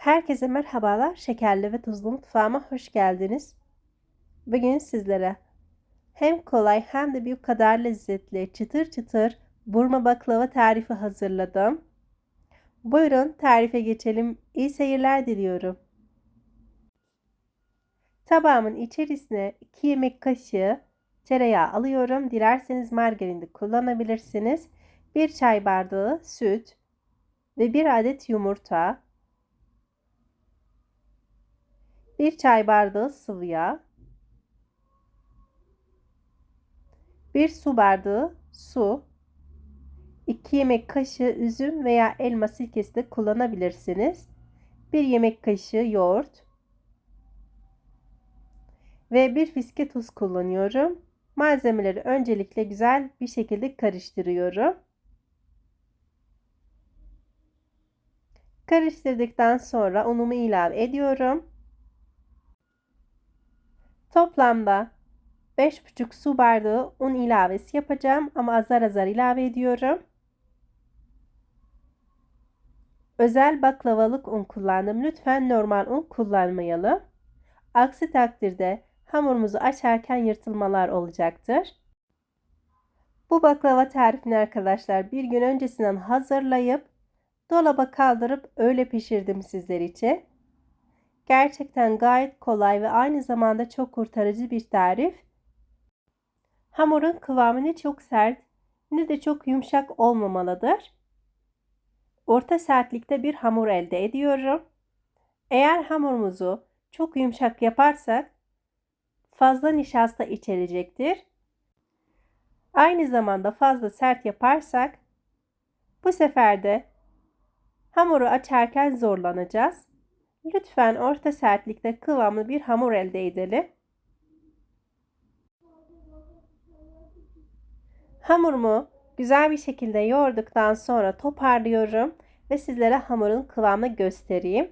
Herkese merhabalar. Şekerli ve tuzlu mutfağıma hoş geldiniz. Bugün sizlere hem kolay hem de bir kadar lezzetli çıtır çıtır burma baklava tarifi hazırladım. Buyurun tarife geçelim. İyi seyirler diliyorum. Tabağımın içerisine 2 yemek kaşığı tereyağı alıyorum. Dilerseniz margarin de kullanabilirsiniz. 1 çay bardağı süt ve 1 adet yumurta 1 çay bardağı sıvı yağ, 1 su bardağı su, 2 yemek kaşığı üzüm veya elma sirkesi de kullanabilirsiniz. 1 yemek kaşığı yoğurt ve 1 fiske tuz kullanıyorum. Malzemeleri öncelikle güzel bir şekilde karıştırıyorum. Karıştırdıktan sonra unumu ilave ediyorum. Toplamda 5,5 su bardağı un ilavesi yapacağım ama azar azar ilave ediyorum. Özel baklavalık un kullandım. Lütfen normal un kullanmayalım. Aksi takdirde hamurumuzu açarken yırtılmalar olacaktır. Bu baklava tarifini arkadaşlar bir gün öncesinden hazırlayıp dolaba kaldırıp öyle pişirdim sizler için. Gerçekten gayet kolay ve aynı zamanda çok kurtarıcı bir tarif. Hamurun kıvamı ne çok sert ne de çok yumuşak olmamalıdır. Orta sertlikte bir hamur elde ediyorum. Eğer hamurumuzu çok yumuşak yaparsak fazla nişasta içerecektir. Aynı zamanda fazla sert yaparsak bu sefer de hamuru açarken zorlanacağız. Lütfen orta sertlikte kıvamlı bir hamur elde edelim. Hamurumu güzel bir şekilde yoğurduktan sonra toparlıyorum ve sizlere hamurun kıvamını göstereyim.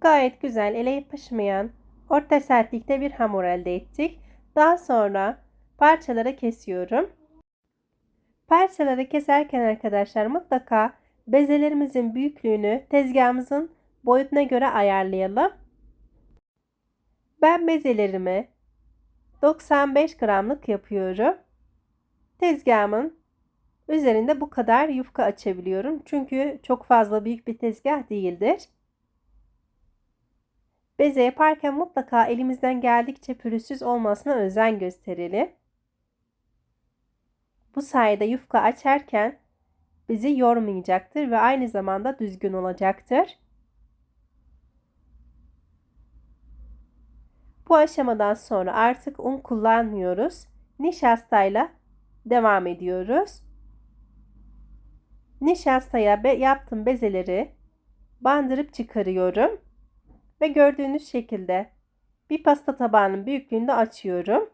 Gayet güzel ele yapışmayan orta sertlikte bir hamur elde ettik. Daha sonra parçalara kesiyorum. Parçaları keserken arkadaşlar mutlaka bezelerimizin büyüklüğünü tezgahımızın boyutuna göre ayarlayalım. Ben bezelerimi 95 gramlık yapıyorum. Tezgahımın üzerinde bu kadar yufka açabiliyorum. Çünkü çok fazla büyük bir tezgah değildir. Beze yaparken mutlaka elimizden geldikçe pürüzsüz olmasına özen gösterelim. Bu sayede yufka açarken bizi yormayacaktır ve aynı zamanda düzgün olacaktır. Bu aşamadan sonra artık un kullanmıyoruz. Nişastayla devam ediyoruz. Nişastaya be yaptığım bezeleri bandırıp çıkarıyorum. Ve gördüğünüz şekilde bir pasta tabağının büyüklüğünde açıyorum.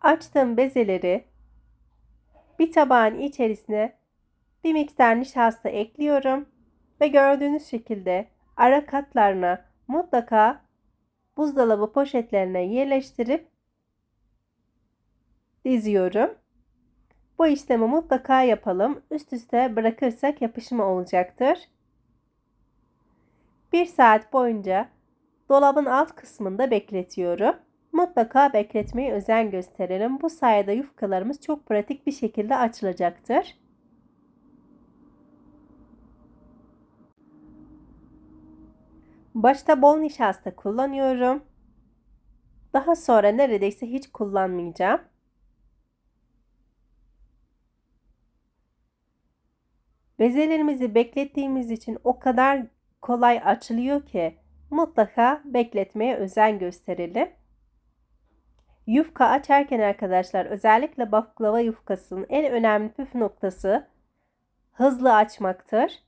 Açtığım bezeleri bir tabağın içerisine bir miktar nişasta ekliyorum ve gördüğünüz şekilde ara katlarına mutlaka buzdolabı poşetlerine yerleştirip diziyorum. Bu işlemi mutlaka yapalım. Üst üste bırakırsak yapışma olacaktır. Bir saat boyunca dolabın alt kısmında bekletiyorum. Mutlaka bekletmeye özen gösterelim. Bu sayede yufkalarımız çok pratik bir şekilde açılacaktır. Başta bol nişasta kullanıyorum. Daha sonra neredeyse hiç kullanmayacağım. Bezelerimizi beklettiğimiz için o kadar kolay açılıyor ki mutlaka bekletmeye özen gösterelim. Yufka açarken arkadaşlar özellikle baklava yufkasının en önemli püf noktası hızlı açmaktır.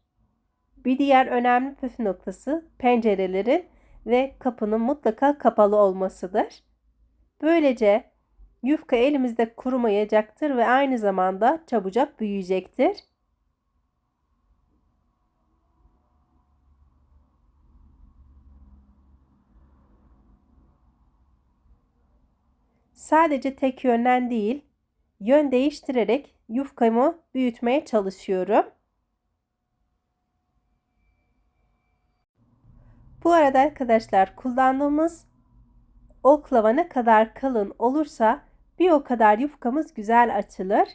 Bir diğer önemli püf noktası pencerelerin ve kapının mutlaka kapalı olmasıdır. Böylece yufka elimizde kurumayacaktır ve aynı zamanda çabucak büyüyecektir. Sadece tek yönden değil, yön değiştirerek yufkamı büyütmeye çalışıyorum. Bu arada arkadaşlar kullandığımız oklava ne kadar kalın olursa bir o kadar yufkamız güzel açılır.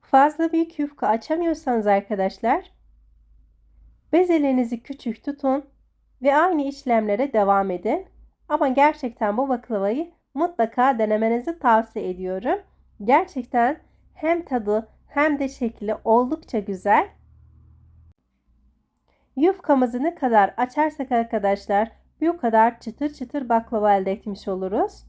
Fazla büyük yufka açamıyorsanız arkadaşlar bezelerinizi küçük tutun ve aynı işlemlere devam edin. Ama gerçekten bu baklavayı mutlaka denemenizi tavsiye ediyorum. Gerçekten hem tadı hem de şekli oldukça güzel. Yufkamızı ne kadar açarsak arkadaşlar bir kadar çıtır çıtır baklava elde etmiş oluruz.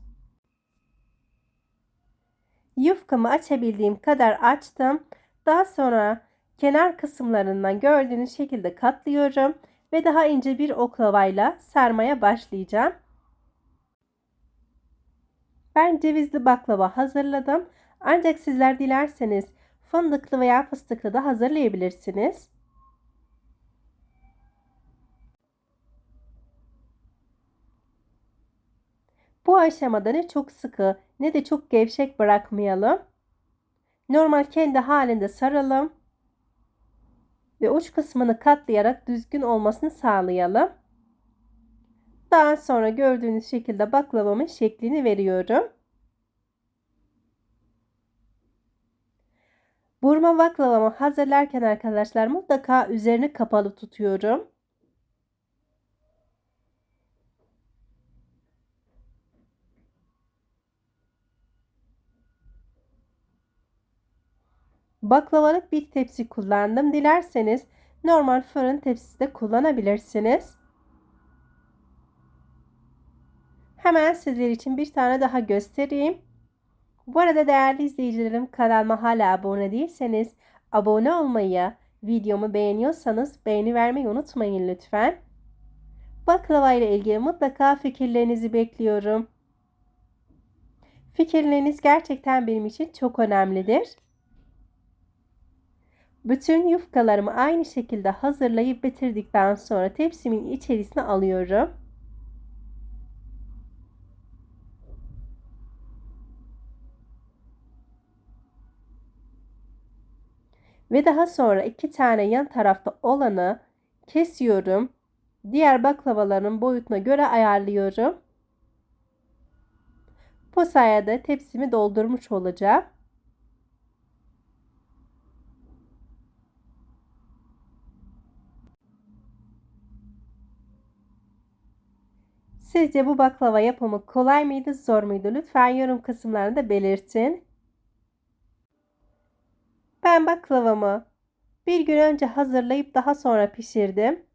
Yufkamı açabildiğim kadar açtım. Daha sonra kenar kısımlarından gördüğünüz şekilde katlıyorum ve daha ince bir oklavayla sarmaya başlayacağım. Ben cevizli baklava hazırladım. Ancak sizler dilerseniz fındıklı veya fıstıklı da hazırlayabilirsiniz. Bu aşamada ne çok sıkı ne de çok gevşek bırakmayalım. Normal kendi halinde saralım. Ve uç kısmını katlayarak düzgün olmasını sağlayalım. Daha sonra gördüğünüz şekilde baklavamın şeklini veriyorum. Burma baklavamı hazırlarken arkadaşlar mutlaka üzerini kapalı tutuyorum. Baklavalık bir tepsi kullandım. Dilerseniz normal fırın tepsisi de kullanabilirsiniz. Hemen sizler için bir tane daha göstereyim. Bu arada değerli izleyicilerim kanalıma hala abone değilseniz abone olmayı, videomu beğeniyorsanız beğeni vermeyi unutmayın lütfen. Baklava ile ilgili mutlaka fikirlerinizi bekliyorum. Fikirleriniz gerçekten benim için çok önemlidir. Bütün yufkalarımı aynı şekilde hazırlayıp bitirdikten sonra tepsimin içerisine alıyorum. Ve daha sonra iki tane yan tarafta olanı kesiyorum. Diğer baklavaların boyutuna göre ayarlıyorum. Bu sayede tepsimi doldurmuş olacağım. Sizce bu baklava yapımı kolay mıydı, zor muydu? Lütfen yorum kısımlarında belirtin. Ben baklavamı bir gün önce hazırlayıp daha sonra pişirdim.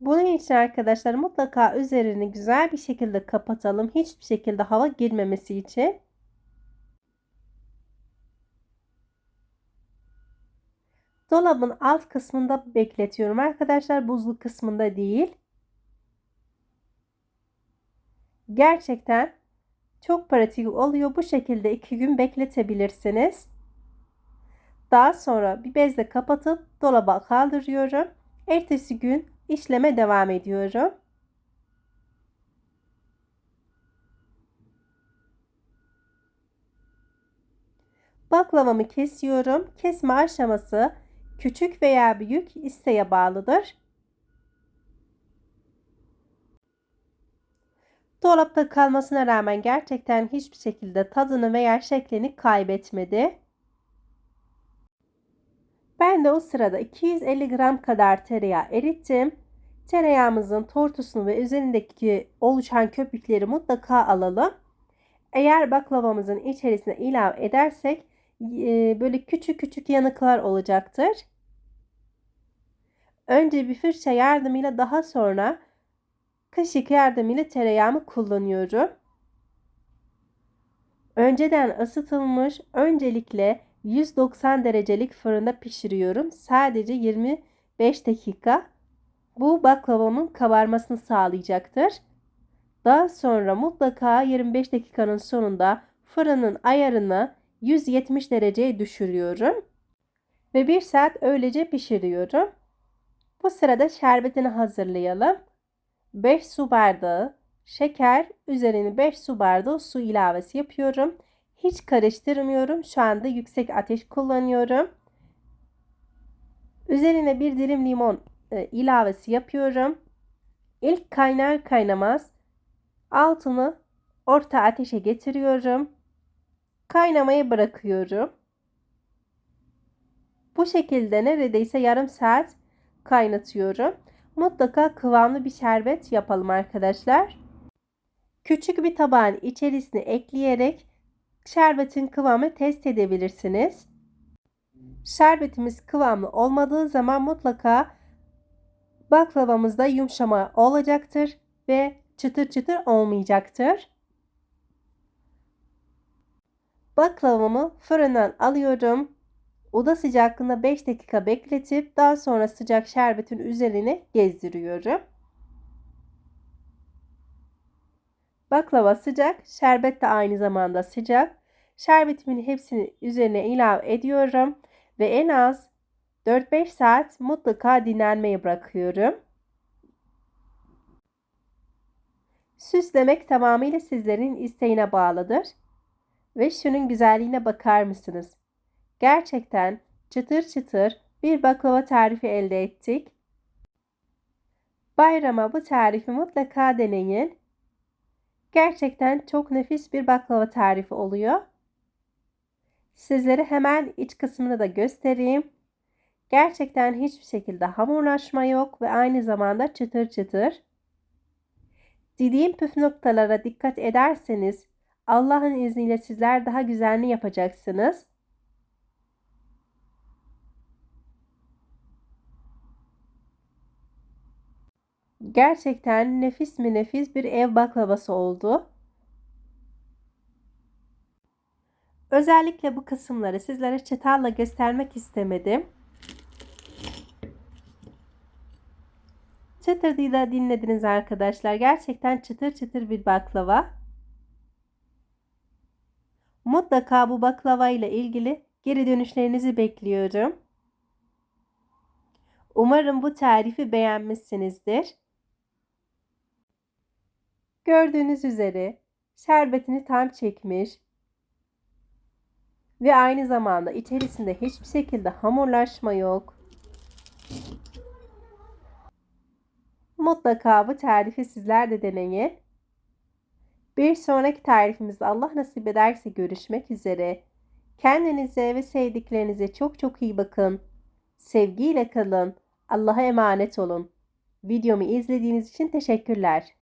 Bunun için arkadaşlar mutlaka üzerini güzel bir şekilde kapatalım. Hiçbir şekilde hava girmemesi için. Dolabın alt kısmında bekletiyorum arkadaşlar. Buzlu kısmında değil. Gerçekten çok pratik oluyor. Bu şekilde iki gün bekletebilirsiniz. Daha sonra bir bezle kapatıp dolaba kaldırıyorum. Ertesi gün işleme devam ediyorum. Baklavamı kesiyorum. Kesme aşaması küçük veya büyük isteğe bağlıdır. Dolapta kalmasına rağmen gerçekten hiçbir şekilde tadını veya şeklini kaybetmedi. Ben de o sırada 250 gram kadar tereyağı erittim. Tereyağımızın tortusunu ve üzerindeki oluşan köpükleri mutlaka alalım. Eğer baklavamızın içerisine ilave edersek e, böyle küçük küçük yanıklar olacaktır. Önce bir fırça yardımıyla daha sonra kaşık yardımıyla tereyağımı kullanıyorum. Önceden ısıtılmış öncelikle 190 derecelik fırında pişiriyorum. Sadece 25 dakika. Bu baklavamın kabarmasını sağlayacaktır. Daha sonra mutlaka 25 dakikanın sonunda fırının ayarını 170 dereceye düşürüyorum. Ve 1 saat öylece pişiriyorum. Bu sırada şerbetini hazırlayalım. 5 su bardağı şeker, üzerine 5 su bardağı su ilavesi yapıyorum. Hiç karıştırmıyorum. Şu anda yüksek ateş kullanıyorum. Üzerine bir dilim limon e, ilavesi yapıyorum. İlk kaynar kaynamaz altını orta ateşe getiriyorum. Kaynamaya bırakıyorum. Bu şekilde neredeyse yarım saat kaynatıyorum. Mutlaka kıvamlı bir şerbet yapalım arkadaşlar. Küçük bir tabağın içerisine ekleyerek şerbetin kıvamı test edebilirsiniz. Şerbetimiz kıvamlı olmadığı zaman mutlaka baklavamızda yumuşama olacaktır ve çıtır çıtır olmayacaktır. Baklavamı fırından alıyorum. Oda sıcaklığında 5 dakika bekletip daha sonra sıcak şerbetin üzerine gezdiriyorum. Baklava sıcak, şerbet de aynı zamanda sıcak. Şerbetimin hepsini üzerine ilave ediyorum ve en az 4-5 saat mutlaka dinlenmeye bırakıyorum. Süslemek tamamıyla sizlerin isteğine bağlıdır. Ve şunun güzelliğine bakar mısınız? Gerçekten çıtır çıtır bir baklava tarifi elde ettik. Bayrama bu tarifi mutlaka deneyin. Gerçekten çok nefis bir baklava tarifi oluyor. Sizlere hemen iç kısmını da göstereyim. Gerçekten hiçbir şekilde hamurlaşma yok ve aynı zamanda çıtır çıtır. Dediğim püf noktalara dikkat ederseniz Allah'ın izniyle sizler daha güzelini yapacaksınız. Gerçekten nefis mi nefis bir ev baklavası oldu. Özellikle bu kısımları sizlere çatalla göstermek istemedim. Çıtırdığı da dinlediniz arkadaşlar. Gerçekten çıtır çıtır bir baklava. Mutlaka bu baklava ile ilgili geri dönüşlerinizi bekliyorum. Umarım bu tarifi beğenmişsinizdir. Gördüğünüz üzere şerbetini tam çekmiş ve aynı zamanda içerisinde hiçbir şekilde hamurlaşma yok. Mutlaka bu tarifi sizler de deneyin. Bir sonraki tarifimizde Allah nasip ederse görüşmek üzere. Kendinize ve sevdiklerinize çok çok iyi bakın. Sevgiyle kalın. Allah'a emanet olun. Videomu izlediğiniz için teşekkürler.